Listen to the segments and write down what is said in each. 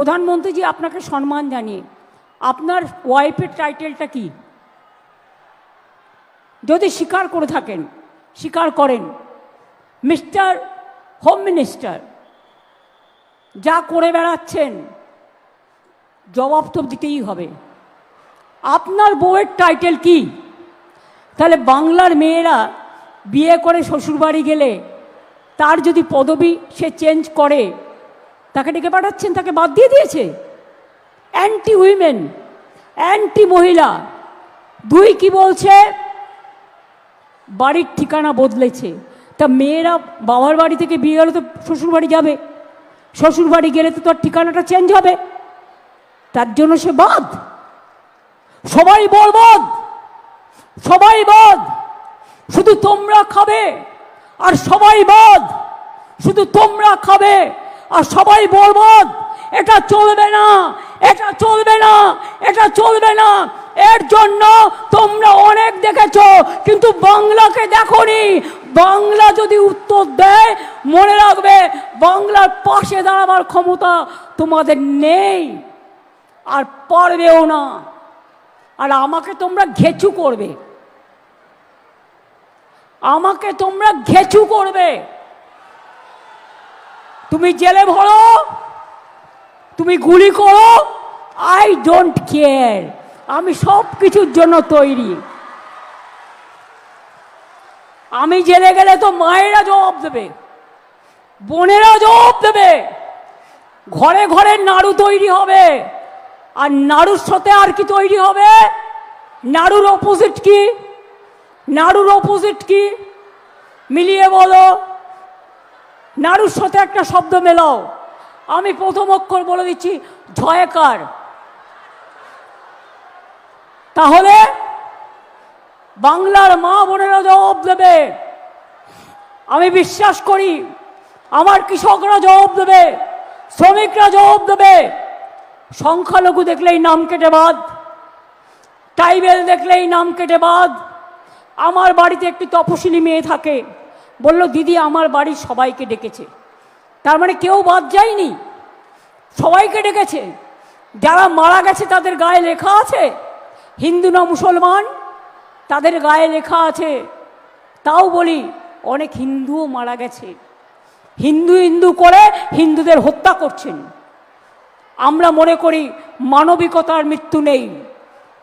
প্রধানমন্ত্রীজি আপনাকে সম্মান জানিয়ে, আপনার ওয়াইফের টাইটেলটা কি? যদি স্বীকার করে থাকেন, স্বীকার করেন, মিস্টার হোম মিনিস্টার যা করে বেড়াচ্ছেন, জবাব তো দিতেই হবে। আপনার বউয়ের টাইটেল কি? তাহলে বাংলার মেয়েরা বিয়ে করে শ্বশুরবাড়ি গেলে তার যদি পদবি সে চেঞ্জ করে তাকে ডেকে পাঠাচ্ছেন, তাকে বাদ দিয়ে দিয়েছে। অ্যান্টি উইমেন অ্যান্টি মহিলা দুই কি বলছে? বাড়ির ঠিকানা বদলেছে। তা মেয়েরা বাবার বাড়ি থেকে বিয়ে গেলে তো শ্বশুরবাড়ি যাবে। শ্বশুরবাড়ি গেলে তো তার ঠিকানাটা চেঞ্জ হবে। তার জন্য সে বাদ। সবাই বলবদ সবাই বদ শুধু তোমরা খাবে আর সবাই বদ শুধু তোমরা খাবে। আর সবাই বলবদ এটা চলবে না, এটা চলবে না, এটা চলবে না। এর জন্য তোমরা অনেক দেখেছ, কিন্তু বাংলাকে দেখনি। বাংলা যদি উত্তর দেয়, মনে রাখবে বাংলার পাশে দাঁড়াবার ক্ষমতা তোমাদের নেই। আর পারবেও না। আর আমাকে তোমরা ঘেচু করবে। আমাকে তোমরা ঘেচু করবে। তুমি জেলে ভরো, তুমি গুলি করো আই ডোন্ট কেয়ার আমি সব কিছুর জন্য তৈরি। আমি জেলে গেলে তো মায়েরা জবাব দেবে, বোনেরা জবাব দেবে। ঘরে ঘরে নাড়ু তৈরি হবে, আর নাড়ুর সাথে আর কি তৈরি হবে? নাড়ুর অপোজিট কি? নাড়ুর অপোজিট কি? মিলিয়ে বলো। নাড়ুর সাথে একটা শব্দ মেলাও। আমি প্রথম অক্ষর বলে দিচ্ছি, ঝয়কার। তাহলে বাংলার মা বোনেরা জবাব দেবে। আমি বিশ্বাস করি, আমার কৃষকরা জবাব দেবে, শ্রমিকরা জবাব দেবে। সংখ্যালঘু দেখলেই নাম কেটে বাদ, ট্রাইবেল দেখলেই নাম কেটে বাদ। আমার বাড়িতে একটি তপশিলি মেয়ে থাকে বলল, দিদি, আমার বাড়ির সবাইকে ডেকেছে। তার মানে কেউ বাদ যায়নি। সবাইকে ডেকেছে। যারা মারা গেছে, তাদের গায়ে লেখা আছে, হিন্দু না মুসলমান? তাদের গায়ে লেখা আছে, তাও বলি, অনেক হিন্দুও মারা গেছে। হিন্দু হিন্দু করে হিন্দুদের হত্যা করছেন। আমরা মনে করি, মানবিকতার মৃত্যু নেই।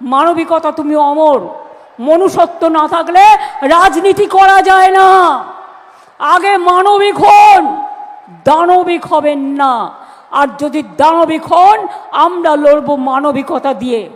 মানবিকতা তুমি অমর। মনুষ্যত্ব না থাকলে রাজনীতি করা যায় না। আগে মানবিক হন দানবিক হবেন না। আর যদি দানবিক হন আমরা লড়ব মানবিকতা দিয়ে।